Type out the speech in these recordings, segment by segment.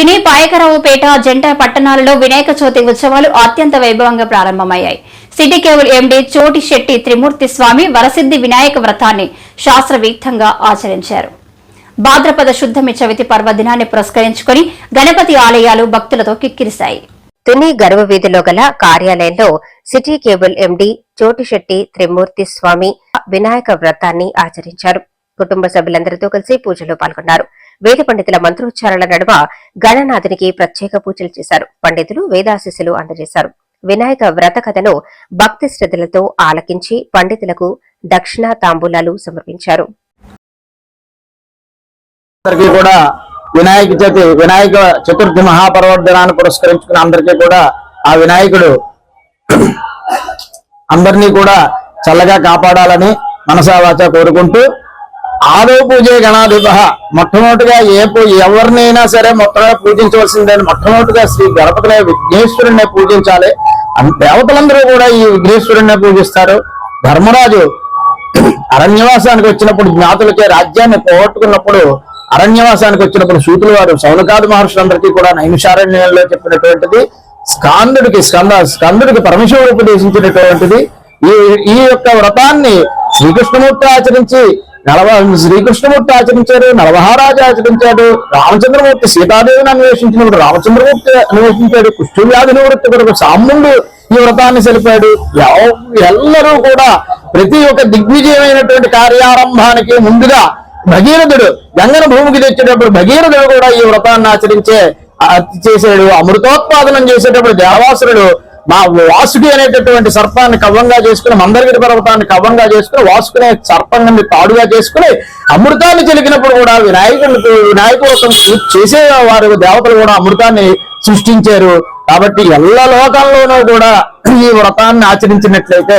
తుని పాయకరావుపేట జంట పట్టణాలలో వినాయక చవితి ఉత్సవాలు అత్యంత వైభవంగా ప్రారంభమయ్యాయి. సిటీ కేబుల్ ఎండీ చోటి శెట్టి త్రిమూర్తి స్వామి వరసిద్ధి వినాయక వ్రతాన్ని శాస్త్రవీక్తంగా ఆచరించారు. భాద్రపద శుద్ధమి చవితి పర్వదినాన్ని పురస్కరించుకొని గణపతి ఆలయాలు భక్తులతో కిక్కిరిశాయి. తుని గర్భవీధిలో గల కార్యాలయంలో city cable MD Chotisetti Trimurthi Swami Vinayaka వ్రతాన్ని ఆచరించారు. కుటుంబ సభ్యులందరితో కలిసి పూజలో పాల్గొన్నారు. వేద పండితుల మంత్రోచ్చారాల నడుమ గణనాథునికి ప్రత్యేక పూజలు చేశారు. పండితులు వేదాశిస్సులు అందజేశారు. వినాయక వ్రత కథను భక్తి శ్రద్ధలతో ఆలకించి పండితులకు దక్షిణ తాంబూలాలు సమర్పించారు కూడా వినాయక చవితి వినాయక చతుర్థి మహాపర్వదినాన్ని పురస్కరించుకున్న అందరికీ కూడా ఆ వినాయకుడు అందరినీ కూడా చల్లగా కాపాడాలని మనసావాచ కోరుకుంటూ ఆదో పూజే గణాధిప. మొట్టమొదటిగా ఏ పూ ఎవరినైనా సరే మొత్తంగా పూజించవలసిందని మొట్టమొదటిగా శ్రీ గణపతిని విఘ్నేశ్వరుణ్ణి పూజించాలి. దేవతలందరూ కూడా ఈ విఘ్నేశ్వరుణ్ణి పూజిస్తారు. ధర్మరాజు అరణ్యవాసానికి వచ్చినప్పుడు జ్ఞాతులకే రాజ్యాన్ని పోగొట్టుకున్నప్పుడు అరణ్యవాసానికి వచ్చినప్పుడు సూతులు వారు సౌనకాది మహర్షులందరికీ కూడా నైమిషారణ్యంలో చెప్పినటువంటిది స్కందుడికి స్కంద స్కందుడికి పరమశివుడు ఉపదేశించినటువంటిది. ఈ ఈ యొక్క వ్రతాన్ని శ్రీకృష్ణమూర్తి ఆచరించి నలవ శ్రీకృష్ణమూర్తి ఆచరించారు నలవహారాజు ఆచరించాడు రామచంద్రమూర్తి సీతాదేవిని అన్వేషించినప్పుడు రామచంద్రమూర్తి అన్వేషించాడు కుష్ఠవ్యాధి నివృత్తి కొరకు సాముండు ఈ వ్రతాన్ని తెలిపాడు ఎల్లరూ కూడా ప్రతి ఒక్క దిగ్విజయమైనటువంటి కార్యారంభానికి ముందుగా భగీరథుడు గంగన భూమికి తెచ్చేటప్పుడు భగీరథుడు కూడా ఈ వ్రతాన్ని ఆచరించే చేశాడు. అమృతోత్పాదనం చేసేటప్పుడు దేవాసురుడు మా వాసుకి అనేటటువంటి సర్పాన్ని కవ్వంగా చేసుకుని మందరగిరి పర్వతాన్ని కవ్వంగా చేసుకుని వాసుకునే సర్పాన్ని తాడుగా చేసుకుని అమృతాన్ని చెలికినప్పుడు కూడా వినాయకుడికి వినాయక చేసే వారు దేవతలు కూడా అమృతాన్ని సృష్టించారు. కాబట్టి ఎల్ల లోకంలోనూ కూడా ఈ వ్రతాన్ని ఆచరించినట్లయితే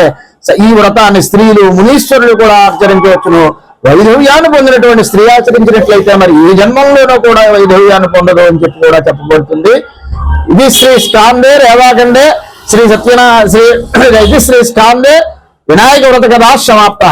ఈ వ్రతాన్ని స్త్రీలు మునీశ్వరులు కూడా ఆచరించవచ్చును. వైధవ్యాన్ని పొందినటువంటి స్త్రీ ఆచరించినట్లయితే మరి ఈ జన్మంలోనూ కూడా వైధవ్యాన్ని పొందదు అని చెప్పి కూడా చెప్పబడుతుంది. ఇది శ్రీ స్కాందే రేవాకండే శ్రీ సత్యనా శ్రీ ఇది శ్రీ స్కాందే వినాయక వ్రత కథా సమాప్త